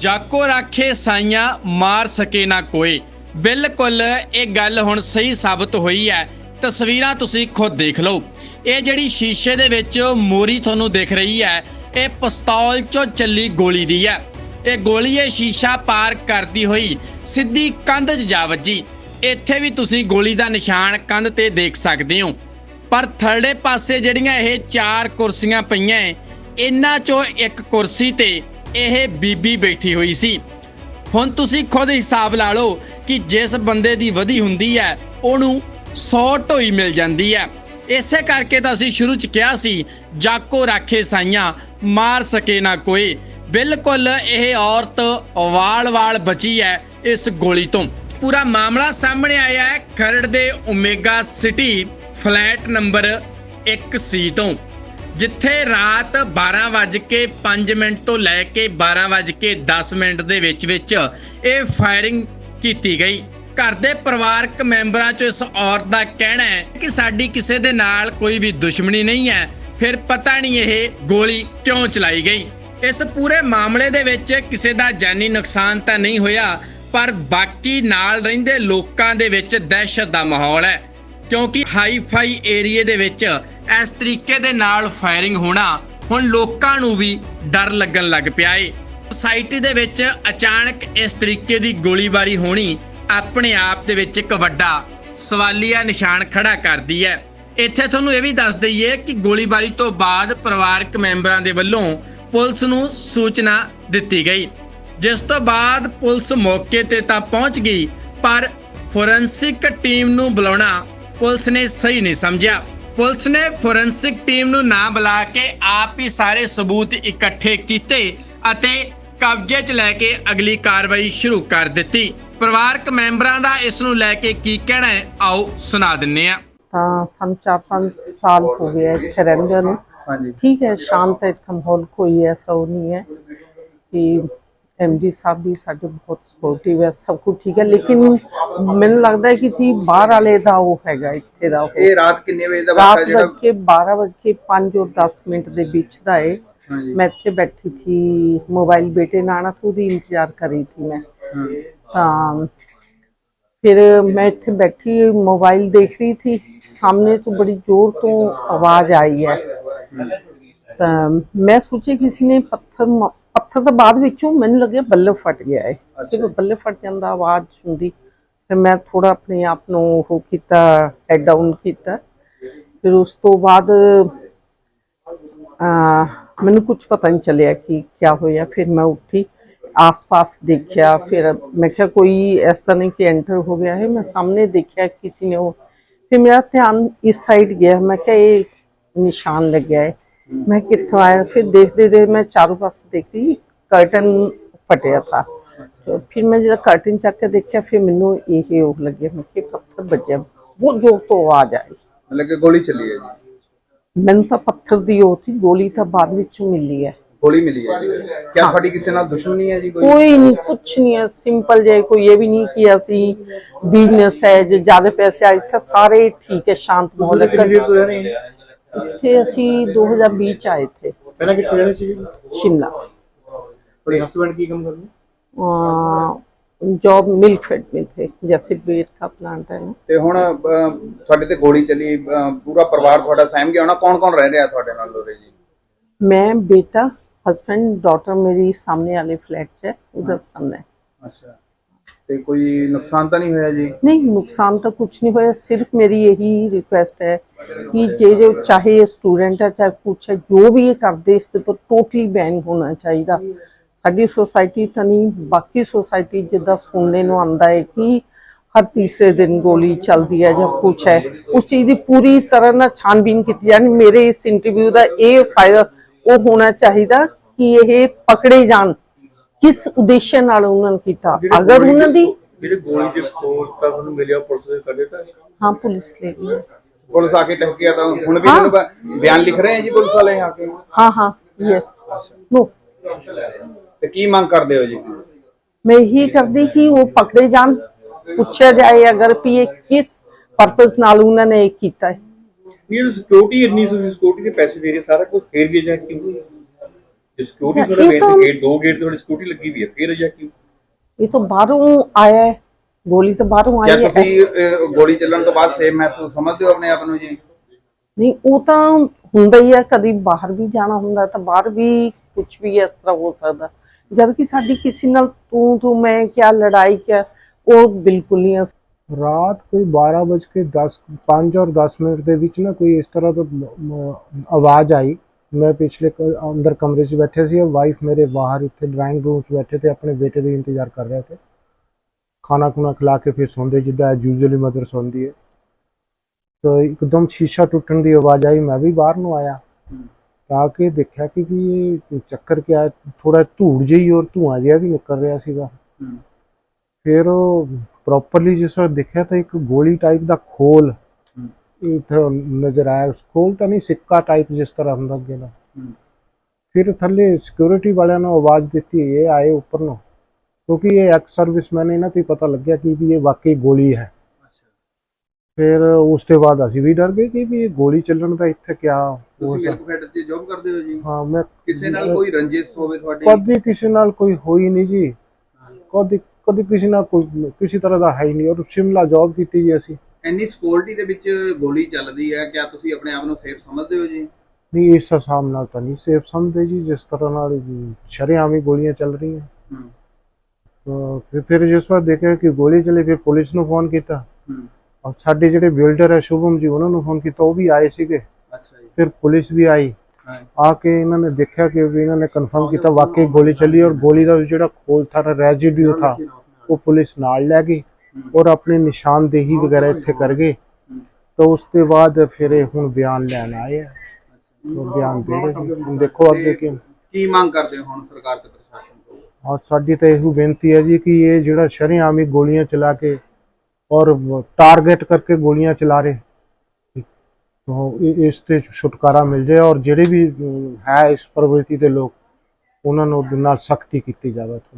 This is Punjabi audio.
ਜਾਕੋ ਰਾਖੇ ਸਾਈਆਂ ਮਾਰ ਸਕੇ ਨਾ ਕੋਈ। ਬਿਲਕੁਲ ਇਹ ਗੱਲ ਹੁਣ ਸਹੀ ਸਾਬਤ ਹੋਈ ਹੈ। ਤਸਵੀਰਾਂ ਤੁਸੀਂ ਖੁਦ ਦੇਖ ਲਓ। ਇਹ ਜਿਹੜੀ ਸ਼ੀਸ਼ੇ ਦੇ ਵਿੱਚ ਮੋਰੀ ਤੁਹਾਨੂੰ ਦਿਖ ਰਹੀ ਹੈ ਇਹ ਪਿਸਤੌਲ ਚੋਂ ਚੱਲੀ ਗੋਲੀ ਦੀ ਹੈ। ਇਹ ਗੋਲੀ ਇਹ ਸ਼ੀਸ਼ਾ ਪਾਰ ਕਰਦੀ ਹੋਈ ਸਿੱਧੀ ਕੰਧ 'ਚ ਜਾ ਵੱਜੀ। ਇੱਥੇ ਵੀ ਤੁਸੀਂ ਗੋਲੀ ਦਾ ਨਿਸ਼ਾਨ ਕੰਧ ਤੇ ਦੇਖ ਸਕਦੇ ਹੋ। ਪਰ ਥਰੜੇ ਪਾਸੇ ਜਿਹੜੀਆਂ ਇਹ ਚਾਰ ਕੁਰਸੀਆਂ ਪਈਆਂ ਏ, ਇਹਨਾਂ ਚੋਂ ਇੱਕ ਕੁਰਸੀ ਤੇ ਇਹ ਬੀਬੀ ਬੈਠੀ ਹੋਈ ਸੀ। ਹੁਣ ਤੁਸੀਂ ਖੁਦ ਹਿਸਾਬ ਲਾ ਲਓ ਕਿ ਜਿਸ ਬੰਦੇ ਦੀ ਵਧੀ ਹੁੰਦੀ ਹੈ, ਉਹਨੂੰ 100 ਢੋਈ ਮਿਲ ਜਾਂਦੀ ਹੈ। ਇਸੇ ਕਰਕੇ ਤਾਂ ਅਸੀਂ ਸ਼ੁਰੂ ਚ ਕਿਹਾ ਸੀ, ਜਾਕੋ ਰਾਖੇ ਸਾਈਆਂ, ਮਾਰ ਸਕੇ ਨਾ ਕੋਈ। ਬਿਲਕੁਲ ਇਹ ਔਰਤ ਵਾਲ-ਵਾਲ ਬਚੀ ਹੈ ਇਸ ਗੋਲੀ ਤੋਂ। ਪੂਰਾ ਮਾਮਲਾ ਸਾਹਮਣੇ ਆਇਆ ਹੈ ਖਰੜ ਦੇ Omega City flat number 1 C ਤੋਂ। ਜਿੱਥੇ ਰਾਤ 12:05 ਮਿੰਟ ਤੋਂ ਲੈ ਕੇ 12:10 ਮਿੰਟ ਦੇ ਵਿੱਚ ਵਿੱਚ ਇਹ ਫਾਇਰਿੰਗ ਕੀਤੀ ਗਈ। ਘਰ ਦੇ ਪਰਿਵਾਰਕ ਮੈਂਬਰਾਂ ਚੋਂ ਇਸ ਔਰਤ ਦਾ ਕਹਿਣਾ ਹੈ ਕਿ ਸਾਡੀ ਕਿਸੇ ਦੇ ਨਾਲ ਕੋਈ ਵੀ ਦੁਸ਼ਮਣੀ ਨਹੀਂ ਹੈ। ਫਿਰ ਪਤਾ ਨਹੀਂ ਇਹ ਗੋਲੀ ਕਿਉਂ ਚਲਾਈ ਗਈ। ਇਸ ਪੂਰੇ ਮਾਮਲੇ ਦੇ ਵਿੱਚ ਕਿਸੇ ਦਾ ਜਾਨੀ ਨੁਕਸਾਨ ਤਾਂ ਨਹੀਂ ਹੋਇਆ, ਪਰ ਬਾਕੀ ਨਾਲ ਰਹਿੰਦੇ ਲੋਕਾਂ ਦੇ ਵਿੱਚ ਦਹਿਸ਼ਤ ਦਾ ਮਾਹੌਲ ਹੈ। ਕਿਉਂਕਿ ਹਾਈ ਫਾਈ ਏਰੀਏ ਦੇ ਵਿੱਚ ਇਸ ਤਰੀਕੇ ਦੇ ਨਾਲ ਫਾਇਰਿੰਗ ਹੋਣਾ ਹੁਣ ਲੋਕਾਂ ਨੂੰ ਵੀ ਡਰ ਲੱਗਣ ਲੱਗ ਪਿਆ ਏ। ਸੋਸਾਇਟੀ ਦੇ ਵਿੱਚ ਅਚਾਨਕ ਇਸ ਤਰੀਕੇ ਦੀ ਗੋਲੀਬਾਰੀ ਹੋਣੀ ਆਪਣੇ ਆਪ ਦੇ ਵਿੱਚ ਇੱਕ ਵੱਡਾ ਸਵਾਲੀਆ ਨਿਸ਼ਾਨ ਖੜਾ ਕਰਦੀ ਹੈ। ਇੱਥੇ ਤੁਹਾਨੂੰ ਇਹ ਵੀ ਦੱਸ ਦਈਏ ਕਿ ਗੋਲੀਬਾਰੀ ਤੋਂ ਬਾਅਦ ਪਰਿਵਾਰਕ ਮੈਂਬਰਾਂ ਦੇ ਵੱਲੋਂ ਪੁਲਿਸ ਨੂੰ ਸੂਚਨਾ ਦਿੱਤੀ ਗਈ। ਜਿਸ ਤੋਂ ਬਾਅਦ ਪੁਲਿਸ ਮੌਕੇ ਤੇ ਤਾਂ ਪਹੁੰਚ ਗਈ, ਪਰ ਫੋਰੈਂਸਿਕ ਟੀਮ ਨੂੰ ਬੁਲਾਉਣਾ ਪੁਲਿਸ ਨੇ ਸਹੀ ਨਹੀਂ ਸਮਝਿਆ। ਪੁਲਿਸ ਨੇ ਫੋਰੈਂਸਿਕ ਟੀਮ ਨੂੰ ਨਾ ਬੁਲਾ ਕੇ ਆਪ ਹੀ ਸਾਰੇ ਸਬੂਤ ਇਕੱਠੇ ਕੀਤੇ ਅਤੇ ਕਬਜ਼ੇ 'ਚ ਲੈ ਕੇ ਅਗਲੀ ਕਾਰਵਾਈ ਸ਼ੁਰੂ ਕਰ ਦਿੱਤੀ। ਪਰਿਵਾਰਕ ਮੈਂਬਰਾਂ ਦਾ ਇਸ ਨੂੰ ਲੈ ਕੇ ਕੀ ਕਹਿਣਾ ਹੈ ਆਓ ਸੁਣਾ ਦਿੰਨੇ ਆ ਤਾਂ ਸਾਨੂੰ ਚਾਰ ਪੰਜ ਸਾਲ ਹੋ ਗਏ ਇੱਥੇ ਰਹਿੰਦੇ ਨੂੰ। ਹਾਂਜੀ। ਠੀਕ ਹੈ ਸ਼ਾਂਤ ਹੈ ਇੱਥੇ ਮਾਹੌਲ ਕੋਈ ਐਸਾ ਨਹੀਂ ਹੈ ਕਿ ਐਮਡੀ ਸਾਹਿਬ ਵੀ ਸਾਡੇ ਬਹੁਤ ਸਪੋਰਟਿਵ ਹੈ ਸਭ ਕੁਝ ਠੀਕ ਹੈ ਲੇਕਿਨ ਮੈਨੂੰ ਲੱਗਦਾ ਹੈ ਕਿ ਜੀ ਬਾਹਰ ਵਾਲੇ ਦਾ ਉਹ ਹੈਗਾ ਇੱਥੇ ਦਾ ਇਹ ਰਾਤ ਕਿੰਨੇ ਵਜੇ ਦਾ ਰਾਤ ਵਾਕਾ ਜਿਹੜਾ? ਵੱਜ ਕੇ 12 ਵੱਜ ਕੇ 5 ਔਰ 10 ਮਿੰਟ ਦੇ ਵਿੱਚ ਦਾ ਹੈ ਮੈਂ ਇੱਥੇ ਬੈਠੀ ਥੀ ਮੋਬਾਈਲ ਬੇਟੇ ਨਾਲ ਆਣਾ ਤਾਂ ਉਹਦੀ ਇੰਤਜ਼ਾਰ ਕਰ ਰਹੀ ਥੀ ਮੈਂ। ਤਾਂ ਫਿਰ ਮੈਂ ਇੱਥੇ ਬੈਠੀ ਮੋਬਾਈਲ ਦੇਖ ਰਹੀ ਥੀ ਸਾਹਮਣੇ ਤੋਂ ਬੜੀ ਜ਼ੋਰ ਤੋਂ ਆਵਾਜ਼ ਆਈ ਹੈ। ਤਾਂ ਮੈਂ ਸੋਚਿਆ ਕਿਸੇ ਨੇ ਪੱਥਰ ਤਾਂ ਬਾਅਦ ਵਿੱਚੋਂ ਮੈਨੂੰ ਲੱਗਿਆ ਬੱਲਬ ਫਟ ਗਿਆ ਹੈ ਜਦੋਂ ਬੱਲਬ ਫਟ ਜਾਂਦਾ ਆਵਾਜ਼ ਹੁੰਦੀ ਫਿਰ ਮੈਂ ਥੋੜਾ ਆਪਣੇ ਆਪ ਨੂੰ ਉਹ ਕੀਤਾ ਹੈਡ ਡਾਊਨ ਕੀਤਾ। ਫਿਰ ਉਸ ਤੋਂ ਬਾਅਦ ਆ ਮੈਨੂੰ ਕੁਝ ਪਤਾ ਨਹੀਂ ਚੱਲਿਆ ਕਿ ਕੀ ਹੋਇਆ। ਫਿਰ ਮੈਂ ਉੱਠੀ ਆਸ-ਪਾਸ ਦੇਖਿਆ ਫਿਰ ਮੈਂ ਕਿਹਾ ਕੋਈ ਇਸ ਤਰ੍ਹਾਂ ਨਹੀਂ ਕਿ ਐਂਟਰ ਹੋ ਗਿਆ ਹੈ। ਮੈਂ ਸਾਹਮਣੇ ਦੇਖਿਆ ਕਿਸੇ ਨੇ ਉਹ ਫਿਰ ਮੇਰਾ ਧਿਆਨ ਇਸ ਸਾਈਡ ਗਿਆ। ਮੈਂ ਕਿਹਾ ਇਹ ਨਿਸ਼ਾਨ ਲੱਗਿਆ ਹੈ ਮੈਂ ਕਿੱਥੋਂ ਆਇਆ? ਫਿਰ ਦੇਖਦੇ ਦੇ ਮੈਂ ਚਾਰੋਂ ਪਾਸੇ ਦੇਖਦੀ ਕਰਟਨ ਫਟਿਆ ਥਾ ਤੇ ਫਿਰ ਮੈਂ ਜਿਹੜਾ ਕਰਟਨ ਚੱਕ ਕੇ ਦੇਖਿਆ ਫਿਰ ਮੈਨੂੰ ਇਹ ਉਹ ਲੱਗਿਆ ਮੈਂ ਕਿ ਪੱਥਰ ਵੱਜਿਆ ਬਹੁਤ ਜ਼ੋਰ ਤੋਂ ਆਵਾਜ਼ ਆਈ ਮਤਲਬ ਕਿ ਗੋਲੀ ਚੱਲੀ ਹੈ ਜੀ ਮੈਨੂੰ ਤਾਂ ਪੱਥਰ ਦੀ ਉਹ ਸੀ ਗੋਲੀ ਤਾਂ ਬਾਅਦ ਵਿੱਚੋਂ ਮਿਲੀ ਹੈ ਗੋਲੀ ਮਿਲੀ ਹੈ ਜੀ ਕਿਆ ਤੁਹਾਡੀ ਕਿਸੇ ਨਾਲ ਦੁਸ਼ਮਣੀ ਹੈ ਜੀ ਕੋਈ ਕੋਈ ਨਹੀਂ ਕੁਛ ਨਹੀਂ ਹੈ ਸਿੰਪਲ ਜੇ ਕੋਈ ਇਹ ਵੀ ਨਹੀਂ ਕਿ ਅਸੀਂ ਬਿਜ਼ਨਸ ਹੈ ਜੇ ਜ਼ਿਆਦਾ ਪੈਸੇ ਆ ਇੱਥੇ ਸਾਰੇ ਠੀਕ ਹੈ ਸ਼ਾਂਤ ਮਾਹੌਲ ਹੈ ਇੱਥੇ ਅਸੀਂ 2020 ਚ ਆਏ ਥੇ ਪਹਿਲਾਂ ਕਿੱਥੇ ਰਹੇ ਸੀ शिमला ਤੁਹਾਡੇ ਹਸਬੰਡ ਕੀ ਕੰਮ ਕਰਦੇ जॉब मिल्क फेड में थे जैसे बेट का प्लांट है ना ਤੇ ਹੁਣ ਅਹ, ਤੁਹਾਡੇ ਤੇ ਗੋਲੀ ਚੱਲੀ ਅਹ, ਪੂਰਾ ਪਰਿਵਾਰ ਤੁਹਾਡਾ ਸਹਿਮ ਗਿਆ ਹੋਣਾ ਕੌਣ ਕੌਣ ਰਹਿ ਰਿਹਾ ਤੁਹਾਡੇ ਨਾਲ ਲੋਰੇ ਜੀ मैं बेटा हस्बैंड डॉटर मेरी सामने वाले फ्लैट से उधर सामने ਅੱਛਾ ਤੇ ਕੋਈ ਨੁਕਸਾਨ ਤਾਂ ਨਹੀਂ ਹੋਇਆ ਜੀ नहीं नुकसान तो कुछ नहीं हुआ सिर्फ मेरी यही रिक्वेस्ट है कि जे जो चाहे स्टूडेंट है चाहे कुछ है जो भी ये करते इसके तो टोटली बैन होना चाहिए ਸਾਡੀ ਸੋਸਾਇਟੀ ਤਾਂ ਨਹੀਂ ਬਾਕੀ ਸੋਸਾਇਟੀ ਜਿੱਦਾਂ ਸੁਣਨੇ ਨੂੰ ਆਉਂਦਾ ਹੈ ਕਿ ਹਰ ਤੀਸਰੇ ਦਿਨ ਗੋਲੀ ਚੱਲਦੀ ਹੈ ਜਾਂ ਕੁਝ ਹੈ ਉਸ ਚੀਜ਼ ਦੀ ਪੂਰੀ ਤਰ੍ਹਾਂ ਨਾਲ ਛਾਨਬੀਨ ਕੀਤੀ ਜਾਣੀ ਮੇਰੇ ਇਸ ਇੰਟਰਵਿਊ ਦਾ ਇਹ ਫਾਇਦਾ ਉਹ ਹੋਣਾ ਚਾਹੀਦਾ ਕਿ ਇਹ ਪਕੜੇ ਜਾਣ ਕਿਸ ਉਦੇਸ਼ ਨਾਲ ਉਹਨਾਂ ਨੇ ਕੀਤਾ ਅਗਰ ਉਹਨਾਂ ਦੀ ਜਿਹੜੇ ਗੋਲੀ ਦੇ ਖੋਜ ਤਾਂ ਉਹਨੂੰ ਮਿਲਿਆ ਪੁਲਿਸ ਦੇ ਕਦੇ ਤਾਂ ਹਾਂ ਪੁਲਿਸ ਲੈ ਗਈ ਪੁਲਿਸ ਆ ਕੇ ਤਹਿਕੀਆ ਤਾਂ ਹੁਣ ਵੀ ਬਿਆਨ ਲਿਖ ਰਹੇ ਹੈ ਜੀ ਪੁਲਿਸ ਵਾਲੇ ਆ ਕੇ? ਹਾਂ ਹਾਂ ਯੈਸ ਨੋ ਤੇ ਕੀ ਮੰਗ ਕਰਦੇ ਹੋ ਜੀ मैं यही करती कि वो पकड़े जान पूछा जाए अगर भी ये किस पर्पस नाल उन्होंने ये किया है ਨਹੀਂ ਸਿਕਿਉਰਿਟੀ ਇੰਨੀ ਸਿਕਿਉਰਿਟੀ ਦੇ ਪੈਸੇ ਦੇ ਰਹੇ ਸਾਰਾ ਕੁਝ ਫੇਰ ਵੀ ਜਾਂ ਕਿਉਂ ਸਿਕਿਉਰਿਟੀ ਇਹ ਥੋੜੇ ਤਾਂ- ਗੇਟ ਦੋ ਗੇਟ ਥੋੜੀ ਸਿਕਿਉਰਿਟੀ ਲੱਗੀ ਵੀ ਹੈ ਫਿਰ ਜਾਂ ਕਿਉਂ ਇਹ ਤਾਂ ਬਾਹਰੋਂ ਆਇਆ ਹੈ ਗੋਲੀ ਤਾਂ ਬਾਹਰੋਂ ਕਿਆ ਆਈ ਹੈ ਤੁਸੀਂ ਅਹ, ਗੋਲੀ ਚੱਲਣ ਤੋਂ ਬਾਅਦ ਸੇਫ ਮਹਿਸੂਸ ਸਮਝਦੇ ਹੋ ਆਪਣੇ ਆਪ ਨੂੰ ਜੀ ਨਹੀਂ ਉਹ ਤਾਂ ਹੁੰਦਾ ਹੀ ਹੈ ਕਦੀ ਬਾਹਰ ਵੀ ਜਾਣਾ ਹੁੰਦਾ ਤਾਂ ਬਾਹਰ ਵੀ ਕੁਝ ਵੀ ਇਸ ਤਰ੍ਹਾਂ ਹੋ ਸਕਦਾ ਜਦ ਕਿ ਸਾਡੀ ਕਿਸੇ ਨਾਲ ਤੂੰ ਤੂੰ ਮੈਂ ਕਿਆ ਲੜਾਈ ਕਿਆ, ਉਹ ਬਿਲਕੁਲ ਨਹੀਂ ਰਾਤ ਕੋਈ 12 ਵਜ 10 5 ਔਰ 10 ਮਿੰਟ ਦੇ ਵਿੱਚ ਨਾ ਕੋਈ ਇਸ ਤਰ੍ਹਾਂ ਦਾ ਆਵਾਜ਼ ਆਈ। ਮੈਂ ਪਿਛਲੇ ਅੰਦਰ ਕਮਰੇ 'ਚ ਬੈਠੇ ਸੀ ਵਾਈਫ ਮੇਰੇ ਬਾਹਰ ਇੱਥੇ ਡਰਾਇੰਗ ਰੂਮ 'ਚ ਬੈਠੇ ਤੇ ਆਪਣੇ ਬੇਟੇ ਦਾ ਇੰਤਜ਼ਾਰ ਕਰ ਰਹੇ थे ਖਾਣਾ ਖੁਣਾ ਖਿਲਾ ਕੇ ਫਿਰ ਸੌਂਦੇ, ਜਿੱਦਾਂ ਯੂਜੂਅਲੀ ਮਦਰ ਸੌਂਦੀ ਹੈ ਤਾਂ ਇੱਕਦਮ ਸ਼ੀਸ਼ਾ ਟੁੱਟਣ ਦੀ ਆਵਾਜ਼ ਆਈ, ਮੈਂ ਵੀ ਬਾਹਰ ਨੂੰ ਆਇਆ। ਆ ਕੇ ਦੇਖਿਆ ਕਿ ਵੀ ਇਹ ਚੱਕਰ ਕਿਆ ਥੋੜਾ ਧੂੜ ਜਿਹੀ ਔਰ ਧੂਆਂ ਜਿਹਾ ਵੀ ਨਿਕਲ ਰਿਹਾ ਸੀਗਾ। ਫਿਰ ਉਹ ਪ੍ਰੋਪਰਲੀ ਜਿਸ ਵਾਰ ਦੇਖਿਆ ਤਾਂ ਇੱਕ ਗੋਲੀ ਟਾਈਪ ਦਾ ਖੋਲ ਇੱਥੇ ਨਜ਼ਰ ਆਇਆ। ਖੋਲ ਤਾਂ ਨਹੀਂ ਸਿੱਕਾ ਟਾਈਪ ਜਿਸ ਤਰ੍ਹਾਂ ਹੁੰਦਾ ਅੱਗੇ ਨਾ। ਫਿਰ ਥੱਲੇ ਸਿਕਿਉਰਿਟੀ ਵਾਲਿਆਂ ਨੇ ਆਵਾਜ਼ ਦਿੱਤੀ ਇਹ ਆਏ ਉੱਪਰ ਨੂੰ। ਕਿਉਂਕਿ ਇਹ ਐਕਸ ਸਰਵਿਸਮੈਨ ਇਹਨਾਂ ਤੇ ਪਤਾ ਲੱਗਿਆ ਕਿ ਇਹ ਵਾਕਈ ਗੋਲੀ ਹੈ। ਫਿਰ ਉਸ ਤੋਂ ਬਾਅਦ ਅਸੀਂ ਵੀ ਡਰ ਗਏ ਕਿ ਵੀ ਇਹ ਗੋਲੀ ਚੱਲਣ ਦਾ ਇੱਥੇ ਕਿਆ ਹੋ ਤੁਸੀਂ ਸਕਦਾ। 'ਚ ਜੌਬ ਕਰਦੇ ਹੋ ਜੀ? ਹਾਂ ਮੈਂ ਕਿਸੇ ਨਾਲ ਕੋਈ ਰੰਜਿਸ਼ ਹੋਵੇ ਤੁਹਾਡੀ? ਕਦੀ ਕਿਸੇ ਨਾਲ ਕੋਈ ਹੋਈ ਨਹੀਂ ਜੀ। ਕਦੀ ਕਦੀ ਕਿਸੇ ਨਾਲ ਕੋਈ ਕਿਸੇ ਤਰ੍ਹਾਂ ਦਾ ਹੈ ਹੀ ਨਹੀਂ। ਔਰ ਸ਼ਿਮਲਾ ਜੌਬ ਕੀਤੀ ਜੀ ਅਸੀਂ। ਇੰਨੀ ਸਿਕਿਉਰਿਟੀ ਦੇ ਵਿੱਚ ਗੋਲੀ ਚੱਲਦੀ ਹੈ ਕਿਆ ਤੁਸੀਂ ਆਪਣੇ ਆਪ ਨੂੰ ਸੇਫ ਸਮਝਦੇ ਹੋ ਜੀ? ਨਹੀਂ ਇਸ ਹਿਸਾਬ ਨਾਲ ਤਾਂ ਨਹੀਂ ਸੇਫ ਸਮਝਦੇ ਜੀ ਜਿਸ ਤਰ੍ਹਾਂ ਨਾਲ ਸ਼ਰੇਆਮ ਹੀ ਗੋਲੀਆਂ ਚੱਲ ਰਹੀਆਂ। ਹੂੰ। ਤਾਂ ਫਿਰ ਫਿਰ ਜਿਸ ਵਾਰ ਦੇਖਿਆ ਕਿ ਗੋਲੀ ਚੱਲੀ ਫਿਰ ਪੁਲਿਸ ਨੂੰ ਫੋਨ ਕੀਤਾ। ਹੂੰ। ਔਰ ਸਾਡੇ ਜਿਹੜੇ ਬਿਲਡਰ ਹੈ ਸ਼ੁਭਮ ਜੀ ਉਹਨਾਂ ਨੂੰ ਫੋਨ ਕੀਤਾ ਉਹ ਵੀ ਆਏ ਸੀਗੇ। ਅੱਛਾ ਜੀ। ਫਿਰ ਪੁਲਿਸ ਵੀ ਆਈ। ਆ ਕੇ ਇਹਨਾਂ ਨੇ ਦੇਖਿਆ ਕਿ ਵੀ ਇਹਨਾਂ ਨੇ ਕੰਫਰਮ ਕੀਤਾ ਵਾਕਈ ਗੋਲੀ ਚੱਲੀ ਔਰ ਗੋਲੀ ਦਾ ਜਿਹੜਾ ਖੋਲ ਥਾ ਰੈਜ਼ੀਡਿਊ ਥਾ। ਉਹ ਪੁਲਿਸ ਨਾਲ ਲੈ ਗਈ ਔਰ ਆਪਣੀ ਨਿਸ਼ਾਨਦੇਹੀ ਵਗੈरह ਇੱਥੇ ਕਰ ਗਏ। ਤਾਂ ਉਸ ਤੋਂ ਬਾਅਦ ਫਿਰ ਇਹ ਹੁਣ ਬਿਆਨ ਲੈਣ ਆਏ ਆ। ਉਹ ਬਿਆਨ ਦੇ ਰਹੇ। ਹੁਣ ਦੇਖੋ ਅੱਗੇ ਕੀ ਕੀ ਮੰਗ ਕਰਦੇ ਹੁਣ ਸਰਕਾਰ ਤੇ ਪ੍ਰਸ਼ਾਸਨ ਤੋਂ? ਔਰ ਸਾਡੀ ਤਾਂ ਇਹੋ ਬੇਨਤੀ ਹੈ ਜੀ ਕਿ ਇਹ ਜਿਹੜਾ ਸ਼ਰੇਆਮ ਹੀ ਗੋਲੀਆਂ ਚਲਾ ਕੇ ਔਰ ਟਾਰਗੇਟ ਕਰਕੇ ਗੋਲੀਆਂ ਚਲਾ ਰਹੇ। ਇਸ ਤੇ ਛੁਟਕਾਰਾ ਮਿਲ ਜਾਏ ਔਰ ਜਿਹੜੇ ਵੀ ਹੈ ਇਸ ਪ੍ਰਵਿਰਤੀ ਦੇ ਲੋਕ, ਉਹਨਾਂ ਨੂੰ ਨਾਲ ਸਖਤੀ ਕੀਤੀ ਜਾਵੇ। ਥੋੜ੍ਹੀ